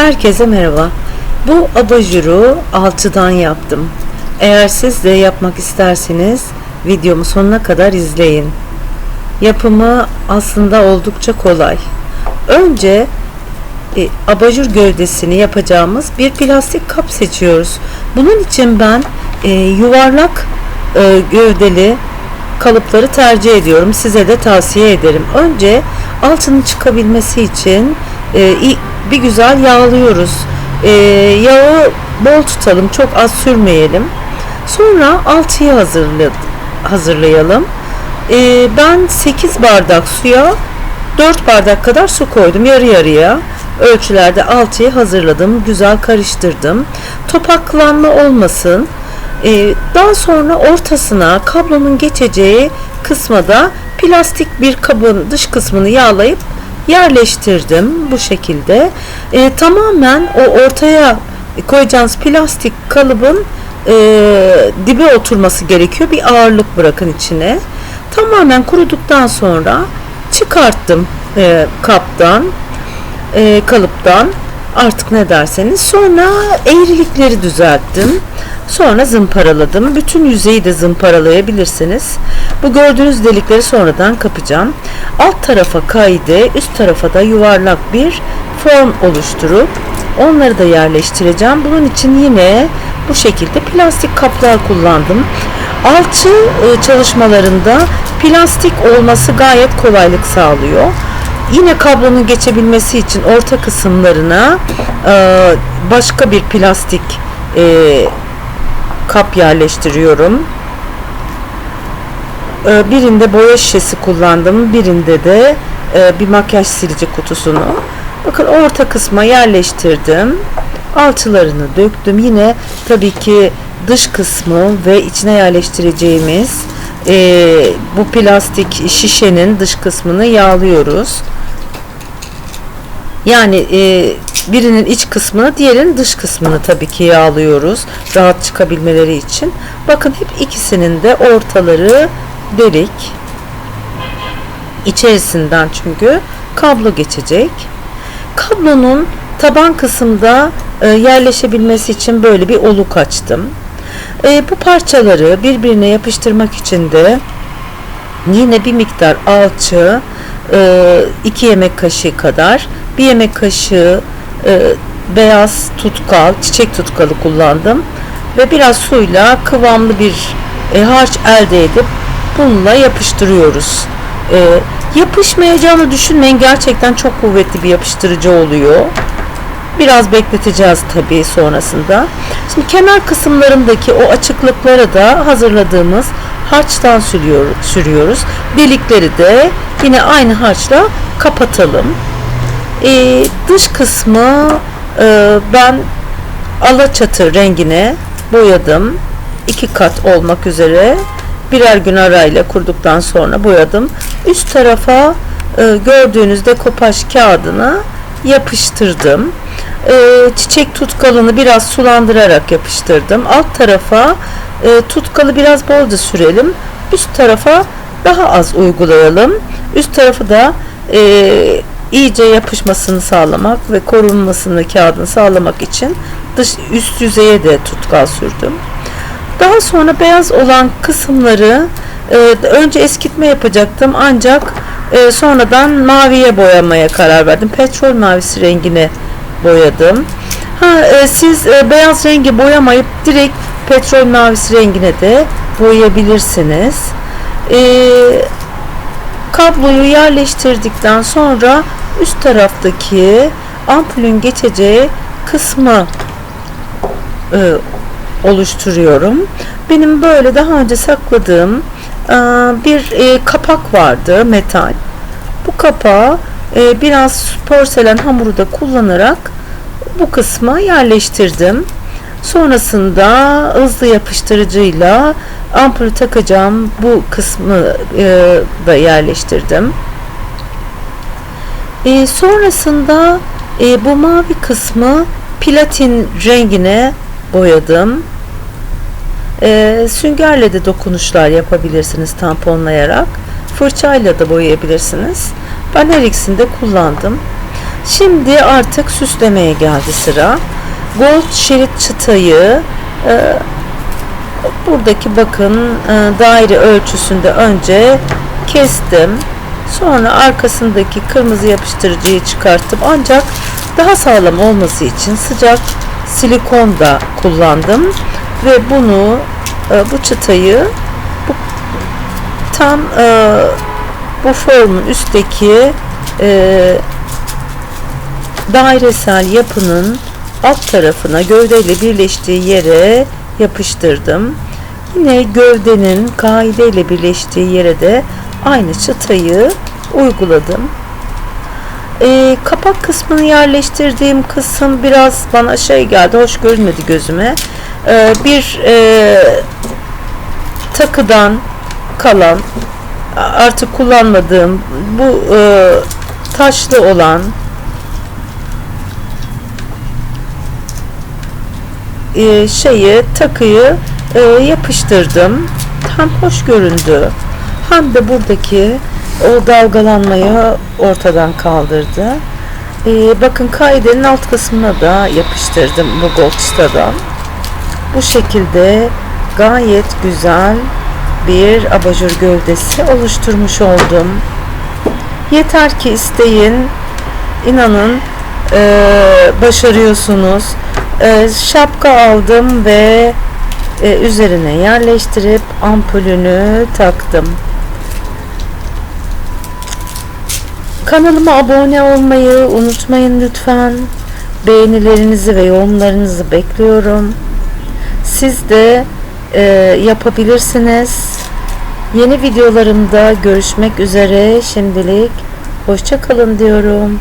Herkese merhaba. Bu abajuru alçıdan yaptım. Eğer siz de yapmak isterseniz videomu sonuna kadar izleyin. Yapımı aslında oldukça kolay. Önce e, abajur gövdesini yapacağımız bir plastik kap seçiyoruz. Bunun için ben e, yuvarlak e, gövdeli kalıpları tercih ediyorum. Size de tavsiye ederim. Önce altının çıkabilmesi için e, bir güzel yağlıyoruz. E, yağı bol tutalım, çok az sürmeyelim. Sonra hazırla, hazırlayalım. E, ben 8 bardak suya 4 bardak kadar su koydum yarı yarıya. Ölçülerde alçıyı hazırladım. Güzel karıştırdım. Topaklanma olmasın. Ee, daha sonra ortasına kablonun geçeceği kısma da plastik bir kabın dış kısmını yağlayıp yerleştirdim bu şekilde. Ee, tamamen o ortaya koyacağınız plastik kalıbın e, dibe oturması gerekiyor. Bir ağırlık bırakın içine. Tamamen kuruduktan sonra çıkarttım e, kaptan, e, kalıptan artık ne derseniz. Sonra eğrilikleri düzelttim. Sonra zımparaladım. Bütün yüzeyi de zımparalayabilirsiniz. Bu gördüğünüz delikleri sonradan kapacağım. Alt tarafa kaydı, üst tarafa da yuvarlak bir form oluşturup onları da yerleştireceğim. Bunun için yine bu şekilde plastik kaplar kullandım. Alçı e, çalışmalarında plastik olması gayet kolaylık sağlıyor. Yine kablonun geçebilmesi için orta kısımlarına e, başka bir plastik e, kap yerleştiriyorum. E, birinde boya şişesi kullandım. Birinde de e, bir makyaj silici kutusunu. Bakın orta kısma yerleştirdim. Alçılarını döktüm. Yine tabii ki dış kısmı ve içine yerleştireceğimiz e, bu plastik şişenin dış kısmını yağlıyoruz. Yani e, birinin iç kısmını, diğerinin dış kısmını tabii ki yağlıyoruz. Rahat çıkabilmeleri için. Bakın hep ikisinin de ortaları delik. İçerisinden çünkü kablo geçecek. Kablonun taban kısımda e, yerleşebilmesi için böyle bir oluk açtım. E, bu parçaları birbirine yapıştırmak için de yine bir miktar alçı, 2 yemek kaşığı kadar, bir yemek kaşığı e, beyaz tutkal, çiçek tutkalı kullandım ve biraz suyla kıvamlı bir e, harç elde edip bununla yapıştırıyoruz. E, yapışmayacağını düşünmeyin gerçekten çok kuvvetli bir yapıştırıcı oluyor. Biraz bekleteceğiz tabii sonrasında. Şimdi kenar kısımlarındaki o açıklıkları da hazırladığımız harçtan sürüyor, sürüyoruz. Delikleri de yine aynı harçla kapatalım. Ee, dış kısmı e, ben alaçatı rengine boyadım. iki kat olmak üzere birer gün arayla kurduktan sonra boyadım. Üst tarafa e, gördüğünüzde kopaj kağıdını yapıştırdım. E, çiçek tutkalını biraz sulandırarak yapıştırdım. Alt tarafa e, tutkalı biraz bolca sürelim. Üst tarafa daha az uygulayalım. Üst tarafı da e, iyice yapışmasını sağlamak ve korunmasını kağıdın sağlamak için dış üst yüzeye de tutkal sürdüm. Daha sonra beyaz olan kısımları e, önce eskitme yapacaktım ancak e, sonradan maviye boyamaya karar verdim. Petrol mavisi rengine boyadım. Ha, e, siz e, beyaz rengi boyamayıp direkt petrol mavisi rengine de boyayabilirsiniz. E, kabloyu yerleştirdikten sonra üst taraftaki ampulün geçeceği kısmı e, oluşturuyorum. Benim böyle daha önce sakladığım e, bir e, kapak vardı metal. Bu kapağı e, biraz porselen hamuru da kullanarak bu kısma yerleştirdim. Sonrasında hızlı yapıştırıcıyla ampulü takacağım bu kısmı e, da yerleştirdim. E, sonrasında e, bu mavi kısmı platin rengine boyadım. E, süngerle de dokunuşlar yapabilirsiniz tamponlayarak. Fırçayla da boyayabilirsiniz. Ben her ikisini de kullandım. Şimdi artık süslemeye geldi sıra. Gold şerit çıtayı e, buradaki bakın e, daire ölçüsünde önce kestim. Sonra arkasındaki kırmızı yapıştırıcıyı çıkarttım. Ancak daha sağlam olması için sıcak silikon da kullandım ve bunu e, bu çıtayı bu tam e, bu formun üstteki e, dairesel yapının alt tarafına gövdeyle birleştiği yere yapıştırdım. Yine gövdenin kaideyle birleştiği yere de aynı çıtayı uyguladım. Ee, kapak kısmını yerleştirdiğim kısım biraz bana şey geldi, hoş görünmedi gözüme. Ee, bir e, takıdan kalan artık kullanmadığım bu e, taşlı olan e, şeyi takıyı e, yapıştırdım. Hem hoş göründü hem de buradaki o dalgalanmayı ortadan kaldırdı. E, bakın kaidenin alt kısmına da yapıştırdım bu Goldsta'dan. Bu şekilde gayet güzel bir abajur gövdesi oluşturmuş oldum. Yeter ki isteyin, inanın başarıyorsunuz. E, şapka aldım ve e, üzerine yerleştirip ampulünü taktım. Kanalıma abone olmayı unutmayın lütfen. Beğenilerinizi ve yorumlarınızı bekliyorum. Siz de e, yapabilirsiniz. Yeni videolarımda görüşmek üzere. Şimdilik hoşça kalın diyorum.